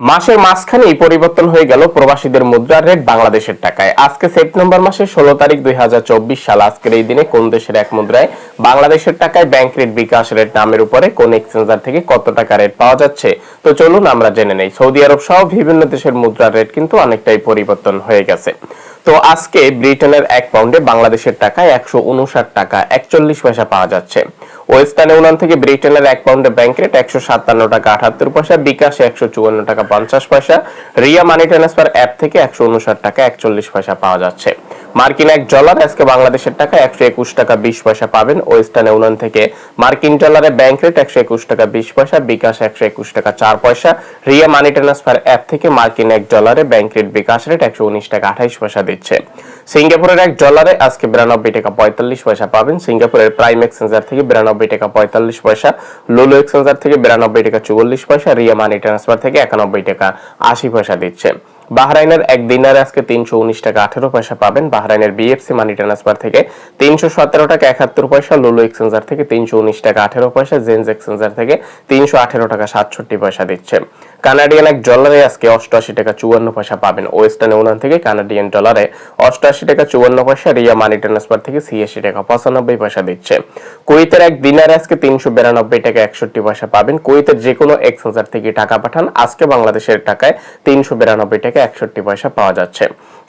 মাসের মাঝখানেই পরিবর্তন হয়ে গেল প্রবাসীদের মুদ্রার রেট বাংলাদেশের টাকায়। আজকে সেপ্টেম্বর মাসের ষোলো তারিখ দুই হাজার চব্বিশ সাল, আজকের এই দিনে কোন দেশের এক মুদ্রায় বাংলাদেশের টাকায় ব্যাংক রেট বিকাশ রেট নামের উপরে কোন এক্সচেঞ্জার থেকে কত টাকা রেট পাওয়া যাচ্ছে? তো চলুন আমরা জেনে নেই। সৌদি আরব সহ বিভিন্ন দেশের মুদ্রার রেট কিন্তু অনেকটাই পরিবর্তন হয়ে গেছে। তো আজকে ব্রিটেনের এক পাউন্ডে বাংলাদেশের টাকায় একশো উনষাট টাকা, একচল্লিশ পয়সা পাওয়া যাচ্ছে। ওয়েস্টার্ন ইউনিয়ন থেকে ব্রিটেনের এক পাউন্ডে ব্যাংক রেট একশো সাতান্ন টাকা আটাত্তর পয়সা, বিকাশে একশো চুয়ান্ন টাকা পঞ্চাশ পয়সা, রিয়া মানি ট্রান্সফার অ্যাপ থেকে একশো উনষাট টাকা, একচল্লিশ পয়সা পাওয়া যাচ্ছে। মার্কিন এক ডলার, আজকে বাংলাদেশের টাকা একশো একুশ টাকা বিশ পয়সা পাবেন। ওয়েস্টার্ন ইউনিয়ন থেকে মার্কিন ডলারে ব্যাংক রেট একশো একুশ টাকা বিশ পয়সা, বিকাশ একশো একুশ টাকা চার পয়সা। রিয়া মানি ট্রান্সফার অ্যাপ থেকে মার্কিন এক ডলারে ব্যাংক রেট বিকাশ রেট একশো উনিশ টাকা আঠাইশ পয়সা দিচ্ছে। সিঙ্গাপুরের এক ডলারে আজকে বিরানব্বই টাকা পঁয়তাল্লিশ পয়সা পাবেন। সিঙ্গাপুরের প্রাইম এক্সচেঞ্জার থেকে বিরানব্বই টাকা পঁয়তাল্লিশ পয়সা। লুলু এক্সচেঞ্জার থেকে বিরানব্বই টাকা চুয়াল্লিশ পয়সা। রিয়া মানি ট্রান্সফার থেকে একানব্বই টাকা আশি পয়সা দিচ্ছে। বাহরাইনের এক দিনার আজকে তিনশো উনিশ টাকা আঠেরো পয়সা পাবেন। বাহরাইনের বিএফসি মানি ট্রান্সফার থেকে তিনশো সতেরো টাকা একাত্তর পয়সা লুলু এক্সচেঞ্জার থেকে তিনশো উনিশ টাকা আঠেরো পয়সা জেন্স এক্সচেঞ্জার থেকে তিনশো আঠেরো টাকা সাতষট্টি পয়সা দিচ্ছে। কানাডিয়ান এক ডলারে আজকে অষ্টআশি টাকা চুয়ান্ন পয়সা পাবেন। ওয়েস্টার্ন ইউনিয়ন থেকে কানাডিয়ান ডলারে অষ্টআশি টাকা চুয়ান্ন পয়সা, রিয়া মানি ট্রান্সফার থেকে ছিয়াশি টাকা পঁচানব্বই পয়সা দিচ্ছে। কুয়েতের এক দিনারে আজকে তিনশো বিরানব্বই টাকা একষট্টি পয়সা পাবেন। কুয়েতের যে কোনো এক্সচেঞ্জার থেকে টাকা পাঠান। আজকে বাংলাদেশের টাকায় তিনশো বিরানব্বই টাকা একষট্টি পয়সা পাওয়া যাচ্ছে।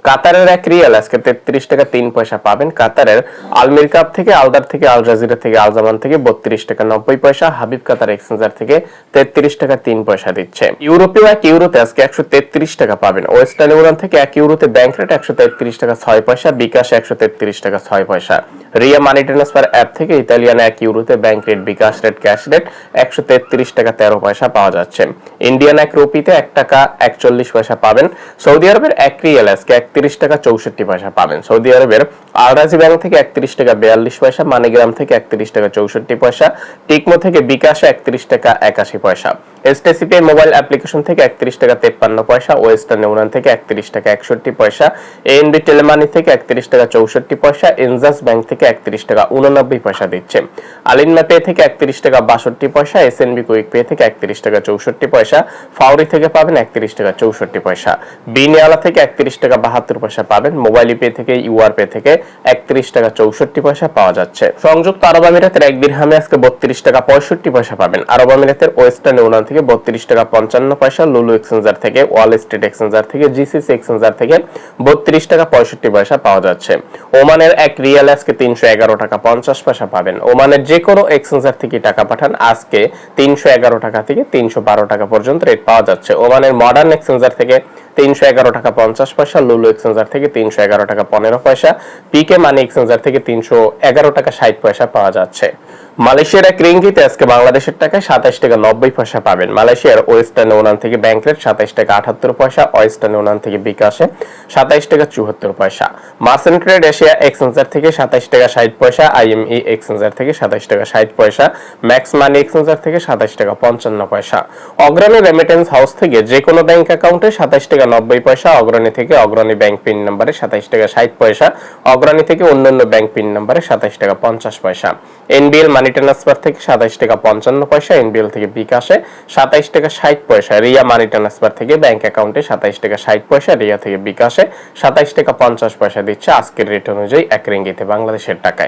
কাতারের এক রিয়াল আজকে তেত্রিশ টাকা তিন পয়সা পাবেন। কাতারের আলমির কাপ থেকে আলদার থেকে আল জাজিরা থেকে আলজামান থেকে বত্রিশ টাকা নব্বই পয়সা। হাবিব কাতার এক্সচেঞ্জার থেকে তেত্রিশ টাকা তিন পয়সা দিচ্ছে। ইউরোপীয় এক ইউরোতে আজকে একশো তেত্রিশ টাকা পাবেন। ওয়েস্টার্ন ইউনিয়ন থেকে এক ইউরোতে ব্যাংক রেট একশো তেত্রিশ টাকা ছয় পয়সা, বিকাশ একশো তেত্রিশ টাকা ছয় পয়সা। রিয়া মানি ট্রান্সফার অ্যাপ থেকে ইতালিয়ান এক ইউরোতে bank rate bKash rate cash rate একশো তেত্রিশ টাকা তেরো পয়সা পাওয়া যাচ্ছে। ইন্ডিয়ান এক রুপিতে এক টাকা একচল্লিশ পয়সা পাবেন। সৌদি আরবের এক রিয়াল আজকে একত্রিশ টাকা চৌষট্টি পয়সা পাবেন। সৌদি আরবের আলরাজি ব্যাংক থেকে একত্রিশ টাকা বিয়াল্লিশ পয়সা মানিগ্রাম থেকে একত্রিশ টাকা চৌষট্টি পয়সা টিকমো থেকে বিকাশে একত্রিশ টাকা একাশি পয়সা এসটিসিপি মোবাইল অ্যাপ্লিকেশন থেকে একত্রিশ টাকা তেপ্পান্ন পয়সা ওয়েস্টার্ন ইউনিয়ন থেকে একত্রিশ টাকা একষট্টি পয়সা এএনবি টেলিমানি থেকে একত্রিশ টাকা চৌষট্টি পয়সা এনজাস ব্যাংক থেকে একত্রিশ টাকা উননব্বই পয়সা দিচ্ছে আলিন্না পে থেকে একত্রিশ টাকা বাষট্টি পয়সা এসএনবি কুইক পে থেকে একত্রিশ টাকা চৌষট্টি পয়সা ফাউরি থেকে পাবেন একত্রিশ টাকা চৌষট্টি পয়সা বিনিয়ালা থেকে একত্রিশ টাকা বাহাত্তর পয়সা পাবেন মোবাইল পে থেকে ইউআর পে থেকে একত্রিশ টাকা চৌষট্টি পয়সা পাওয়া যাচ্ছে। সংযুক্ত আরব আমিরাতের এক দিরহামে আজকে বত্রিশ টাকা পঁয়ষট্টি পয়সা পাবেন। আরব আমিরাতের ওয়েস্টার্ন ইউনিয়ন থেকে বত্রিশ টাকা পঞ্চান্ন পয়সা, লুলু এক্সচেঞ্জার থেকে, ওয়াল স্ট্রিট এক্সচেঞ্জার থেকে, জিসিসি এক্সচেঞ্জার থেকে বত্রিশ টাকা পঁয়ষট্টি পয়সা পাওয়া যাচ্ছে। ওমানের এক রিয়াল আজকে তিনশো এগারো টাকা পঞ্চাশ পয়সা পাবেন। ওমানের যে কোনো এক্সচেঞ্জার থেকে টাকা পাঠান, আজকে তিনশো এগারো টাকা থেকে তিনশো বারো টাকা পর্যন্ত রেট পাওয়া যাচ্ছে। ওমানের মডার্ন এক্সচেঞ্জার থেকে তিনশো এগারো টাকা পঞ্চাশ পয়সা, লুলু এক্সচেঞ্জার থেকে তিনশো এগারো টাকা পনেরো পয়সা পিকে মানি এক্সচেঞ্জার থেকে তিনশো এগারো টাকা ষাট পয়সা পাওয়া যাচ্ছে। মালয়েশিয়ার এক রিঙ্গিতে আজকে বাংলাদেশের টাকায় সাতাশ টাকা নব্বই পয়সা পাবেন। মালয়েশিয়ার ওয়েস্টার্ন ইউনিয়ন থেকে ব্যাংক রেট সাতাশ টাকা আঠাত্তর পয়সা, ওয়েস্টার্ন ইউনিয়ন থেকে বিকাশে সাতাইশ টাকা চুয়াত্তর পয়সা। মার্সেন্ট ট্রেড এশিয়া এক্সচেঞ্জার থেকে সাতাশ টাকা ষাট পয়সা আইএমই এক্সচেঞ্জার থেকে সাতাশ টাকা ষাট পয়সা ম্যাক্স মানি এক্সচেঞ্জার থেকে সাতাশ টাকা পঞ্চান্ন পয়সা। অগ্রণী রেমিটেন্স হাউস থেকে যে কোনো ব্যাংক অ্যাকাউন্টে সাতাশ টাকা নব্বই পয়সা, অগ্রণী থেকে অগ্রণী ব্যাংক পিন নম্বরে সাতাশ টাকা ষাট পয়সা, অগ্রণী থেকে অন্যান্য ব্যাংক পিন নম্বরে সাতাশ টাকা পঞ্চাশ পয়সা। এনবিএল মানি ট্রান্সফার থেকে সাতাইশ টাকা পঞ্চান্ন পয়সা, এনবিএল থেকে বিকাশে সাতাইশ টাকা ষাট পয়সা, রিয়া মানি ট্রান্সফার থেকে অ্যাকাউন্টে সাতাইশ টাকা ষাট পয়সা, রিয়া থেকে বিকাশে সাতাইশ টাকা পঞ্চাশ পয়সা দিচ্ছে আজকের রেট অনুযায়ী এক বাংলাদেশের টাকায়।